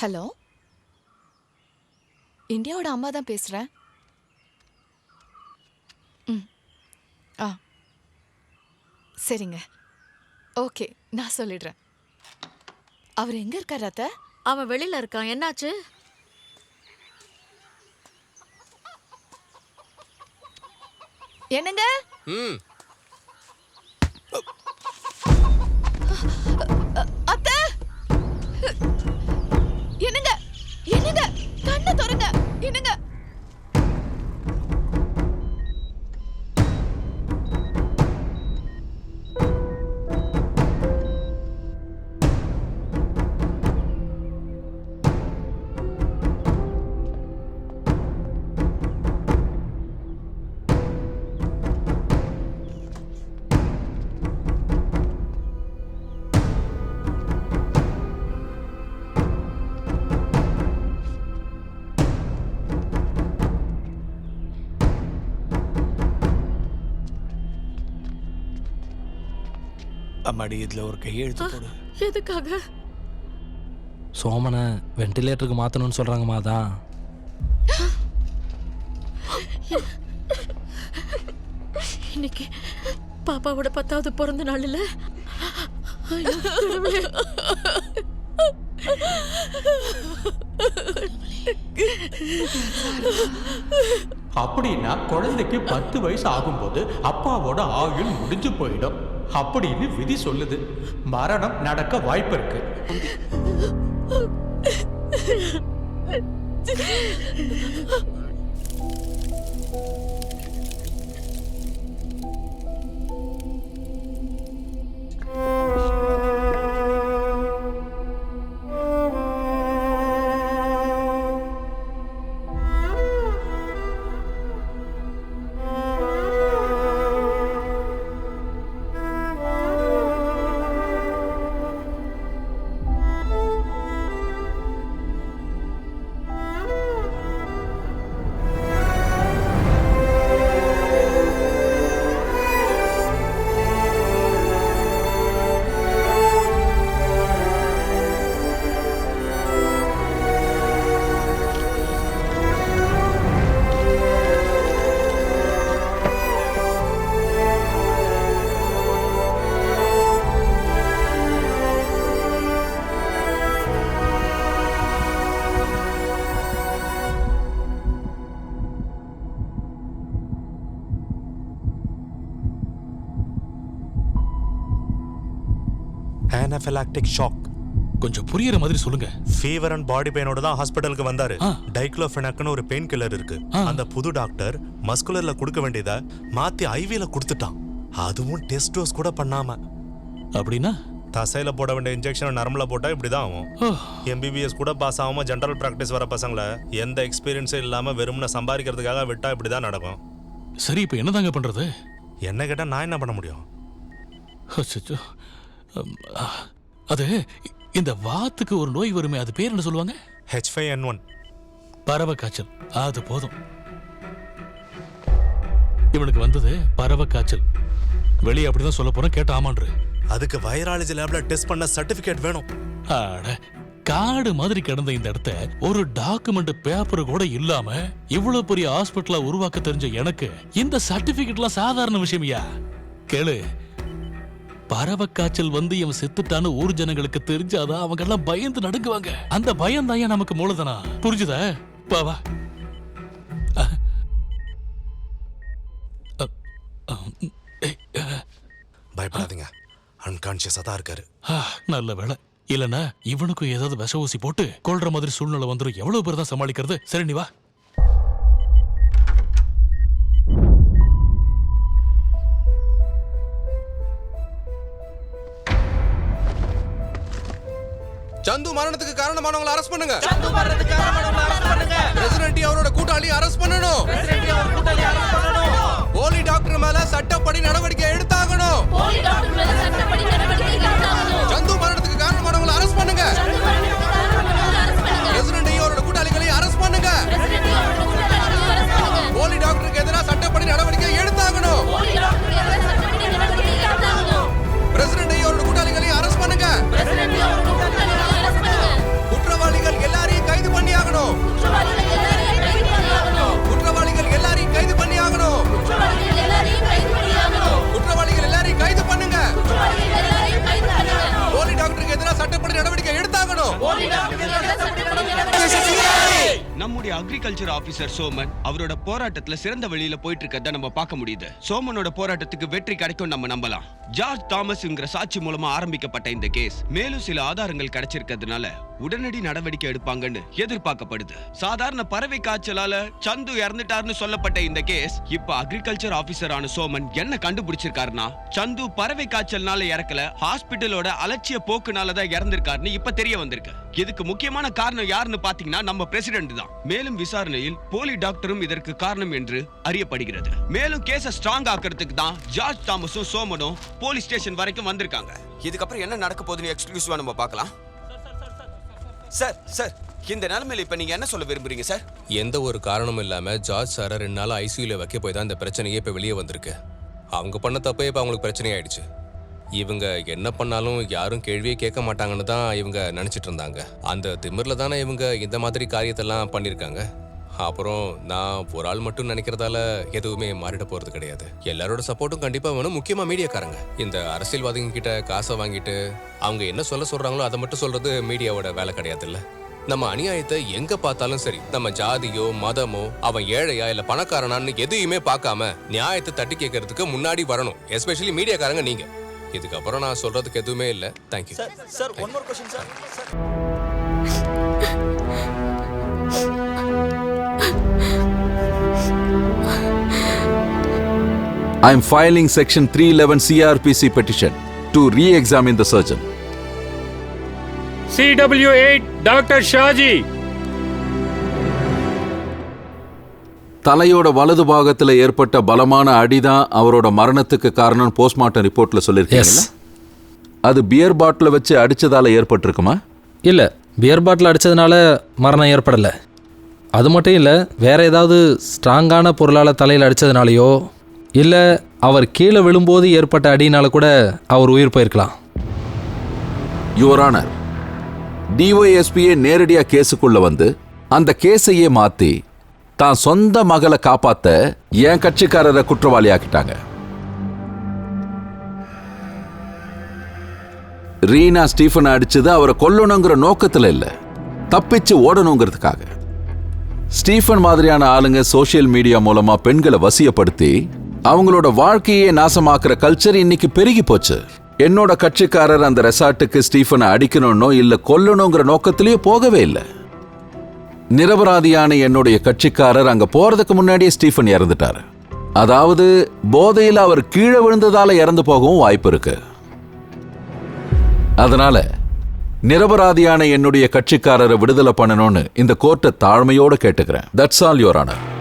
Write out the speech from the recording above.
Hello? இந்தியாவோட அம்மா தான் பேசுகிறேன் ம். ஆ. சரிங்க. ஓகே நான் சொல்லிடுறேன். அவர் எங்கே இருக்கார் அத்தை? அவன் வெளியில இருக்கான். என்னாச்சு? என்னங்க? ம். அம்மாடி இதுல ஒரு கையெழுத்து போடு. எதுக்காக? சோமனை வென்டிலேட்டருக்கு மாற்றணும்னு சொல்கிறாங்கம்மா அதான் இன்னைக்கு பாப்பாவோட பத்தாவது பிறந்த நாள் இல்ல. அப்படின்னா குழந்தைக்கு பத்து வயசு ஆகும்போது அப்பாவோட ஆயுள் முடிஞ்சு போயிடும். அப்படின்னு விதி சொல்லுது. மரணம் நடக்க வாய்ப்பு இருக்கு. ஆனஃபிலாக்டிக் ஷாக் கொஞ்சம் புரியுற மாதிரி சொல்லுங்க. ஃபீவர் அண்ட் பாடி பெயினோட தான் ஹாஸ்பிட்டலுக்கு வந்தாரு. டைக்ளோஃபெனக்னு ஒரு பெயின் கில்லர் இருக்கு. அந்த புது டாக்டர் மஸ்குலர்ல கொடுக்க வேண்டியதை மாத்தி ஐவில கொடுத்துட்டான். அதுவும் டெஸ்ட் டோஸ் கூட பண்ணாம. அப்படின்னா? தசையில போட வேண்டிய இன்ஜெக்ஷன் நரம்புல போட்டா இப்படிதான் ஆகும். எம்பிபிஎஸ் கூட பாஸ் ஆகாம ஜென்ரல் பிராக்டிஸ் வர பசங்களை எந்த எக்ஸ்பீரியன்ஸும் இல்லாம வெறும்னு சம்பாதிக்கிறதுக்காக விட்டா இப்படிதான் நடக்கும். சரி இப்போ என்னதாங்க பண்றது? என்ன கேட்டா நான் என்ன பண்ண முடியும்? அது இந்த வாத்துக்கு ஒரு நோய் வருமே அது பேர் என்ன சொல்லுவாங்க? ஹெச் ஃபைவ் என் ஒன் பறவை காய்ச்சல் அது போதும். இவனுக்கு வந்தது பறவை காய்ச்சல் வெளியே அப்படிதான் சொல்ல போறேன் கேட்ட ஆமான்று. அதுக்கு வைராலஜி லேப்ல டெஸ்ட் பண்ண சர்டிபிகேட் வேணும். ஆட காடு மாதிரி கிடந்த இந்த இடத்த ஒரு டாக்குமெண்ட் பேப்பர் கூட இல்லாம இவ்வளவு பெரிய ஹாஸ்பிட்டலா உருவாக்க தெரிஞ்ச எனக்கு இந்த சர்டிபிகேட்லாம் சாதாரண விஷயமியா கேளு பறவை காய்ச்சல் வந்து இவன் செத்துட்டான்னு ஊர் ஜனங்களுக்கு தெரிஞ்சாதான் அவங்க எல்லாம் பயந்து நடுங்குவாங்க அந்த பயம் தான் நமக்கு மூலதனா புரிஞ்சுதா வா வா அஹ். அஹ். அஹ். ஏய், அஹ். பயப்படாதீங்க அன்கான்சியஸா தான் இருக்காரு நல்ல வேலை இல்லனா இவனுக்கும் ஏதாவது விஷ ஊசி போட்டு கொல்ற மாதிரி சூழ்நிலை வந்துரும் எவ்வளவு பேர் தான் சமாளிக்கிறது சரி நீ வா சந்து மரணத்துக்கு காரணமானவங்களை அரெஸ்ட் பண்ணுங்க. சந்து மரணத்துக்கு காரணமானவங்களை அரெஸ்ட் பண்ணுங்க. பிரசிடென்ட் அவரோட கூட்டாளி அரெஸ்ட் பண்ணணும். போலி டாக்டர் மேல சட்டப்படி நடவடிக்கை எடுத்தாகணும். சந்து மரணத்துக்கு காரணமானவங்களை அரெஸ்ட் பண்ணுங்க. நம்முடைய அக்ரிகல்ச்சர் ஆபீசர் சோமன் அவரோட போராட்டத்துல சிறந்த வழியில போயிட்டு இருக்கிறத நம்ம பார்க்க முடியுது. சோமனோட போராட்டத்துக்கு வெற்றி கிடைக்கும் நம்ம நம்பலாம். ஜார்ஜ் தாமஸ்ங்கிற சாட்சி மூலமா ஆரம்பிக்கப்பட்ட இந்த கேஸ் மேலும் சில ஆதாரங்கள் கிடைச்சிருக்கிறதுனால உடனடி நடவடிக்கை எடுப்பாங்கன்னு எதிர்பார்க்கப்படுது. சாதாரண பறவை காய்ச்சலால சந்து இறந்துட்டாருன்னு சொல்லப்பட்ட இந்த கேஸ் இப்ப அக்ரிகல்ச்சர் ஆபீசரான சோமன் என்ன கண்டுபிடிச்சிருக்காருன்னா சந்து பறவை காய்ச்சல்னால இறக்கல ஹாஸ்பிட்டலோட அலட்சிய போக்குனால தான் இறந்திருக்காருன்னு இப்ப தெரிய வந்திருக்கு. இதுக்கு முக்கியமான காரணம் யாருன்னு பாத்தீங்கன்னா நம்ம பிரசிடென்ட் தான். மேலும் விசாரணையில் போலி டாக்டரும் இதற்கு காரணம் என்று அறியப்படுகிறது. மேலும் கேஸ ஸ்ட்ராங் ஆக்கிறதுக்கு தான் ஜார்ஜ் தாமஸும் சோமனும் போலீஸ் ஸ்டேஷன் வரைக்கும் வந்திருக்காங்க. இதுக்கப்புறம் என்ன நடக்க போகுதுன்னு எக்ஸ்க்ளூசிவா நம்ம பார்க்கலாம். சார் சார் இந்த நிலைமையில இப்ப நீங்க என்ன சொல்ல விரும்புறீங்க சார்? எந்த ஒரு காரணமும் இல்லாம ஜார்ஜ் சாரை ரெண்டு நாள் ஐசியூல வைக்க போய் தான் இந்த பிரச்சனையே இப்ப வெளியே வந்திருக்கு. அவங்க பண்ண தப்பே இப்ப அவங்களுக்கு பிரச்சனை ஆயிடுச்சு. இவங்க என்ன பண்ணாலும் யாரும் கேள்வியே கேட்க மாட்டாங்கன்னு தான் இவங்க நினைச்சிட்டு இருந்தாங்க. அந்த திமிர்ல தானே இவங்க இந்த மாதிரி காரியத்தெல்லாம் பண்ணியிருக்காங்க. அப்புறம் நான் ஒரு ஆள் மட்டும் நினைக்கிறதால எதுவுமே மாறிட போறது கிடையாது. எல்லாரோட சப்போர்ட்டும் கண்டிப்பா வேணும். முக்கியமா மீடியாக்காரங்க. இந்த அரசியல்வாதிங்க கிட்ட காசை வாங்கிட்டு அவங்க என்ன சொல்ல சொல்றாங்களோ அதை மட்டும் சொல்றது மீடியாவோட வேலை கிடையாதுல்ல. நம்ம அநியாயத்தை எங்க பார்த்தாலும் சரி நம்ம ஜாதியோ மதமோ அவன் ஏழையா இல்ல பணக்காரனான்னு எதையுமே பார்க்காம நியாயத்தை தட்டி கேட்கறதுக்கு முன்னாடி வரணும். எஸ்பெஷலி மீடியாக்காரங்க நீங்க. இதுக்கப்புறம் நான் சொல்றதுக்கு எதுவுமே இல்ல. Thank you sir one more question sir I am filing Section 311 CRPC petition to re-examine the surgeon. CW8 doctor Shaji தலையோட வலது பாகத்துல ஏற்பட்ட பலமான அடிதான் அவரோட மரணத்துக்கு காரணம் போஸ்ட்மார்ட்டம் ரிப்போர்ட்ல சொல்லிருக்கீங்கல்ல எஸ் அது பியர் பாட்டில வச்சு அடிச்சதால ஏற்பட்டிருக்குமா? இல்லை பியர் பாட்டில் அடித்ததுனால மரணம் ஏற்படலை. அது மட்டும் இல்லை வேற ஏதாவது ஸ்ட்ராங்கான பொருளால் தலையில் அடித்ததுனாலையோ இல்லை அவர் கீழே விழும்போது ஏற்பட்ட அடியினால கூட அவர் உயிர் போயிருக்கலாம். யுவரான ஆனர் நேரடியாக நேரடியா கேஸுக்குள்ள வந்து அந்த கேஸையே மாத்தி தான் சொந்த மகளை காப்பாத்த என் கட்சிக்காரரை குற்றவாளி ஆக்கிட்டாங்க ரீனா ஸ்டீஃபனை அடிச்சது அவரை கொல்லணுங்கிற நோக்கத்துல இல்ல தப்பிச்சு ஓடணுங்கிறதுக்காக. ஸ்டீஃபன் மாதிரியான ஆளுங்க சோசியல் மீடியா மூலமா பெண்களை வசியப்படுத்தி அவங்களோட வாழ்க்கையே நாசமாக்குற கல்ச்சர் இன்னைக்கு பெருகி போச்சு. என்னோட கட்சிக்காரர் அந்த ரெசார்ட்டுக்கு ஸ்டீஃபனை அடிக்கணும்னோ இல்ல கொல்லணுங்கிற நோக்கத்திலேயே போகவே இல்லை. நிரபராதியான என்னுடைய கட்சிக்காரர் அங்க போறதுக்கு முன்னாடியே ஸ்டீஃபன் இறந்துட்டாரு. அதாவது போதையில் அவர் கீழே விழுந்ததால இறந்து போகவும் வாய்ப்பு இருக்கு. அதனால நிரபராதியான என்னுடைய கட்சிக்காரரை விடுதலை பண்ணணும்னு இந்த கோர்ட்டை தாழ்மையோடு கேட்டுக்கிறேன். That's all your honour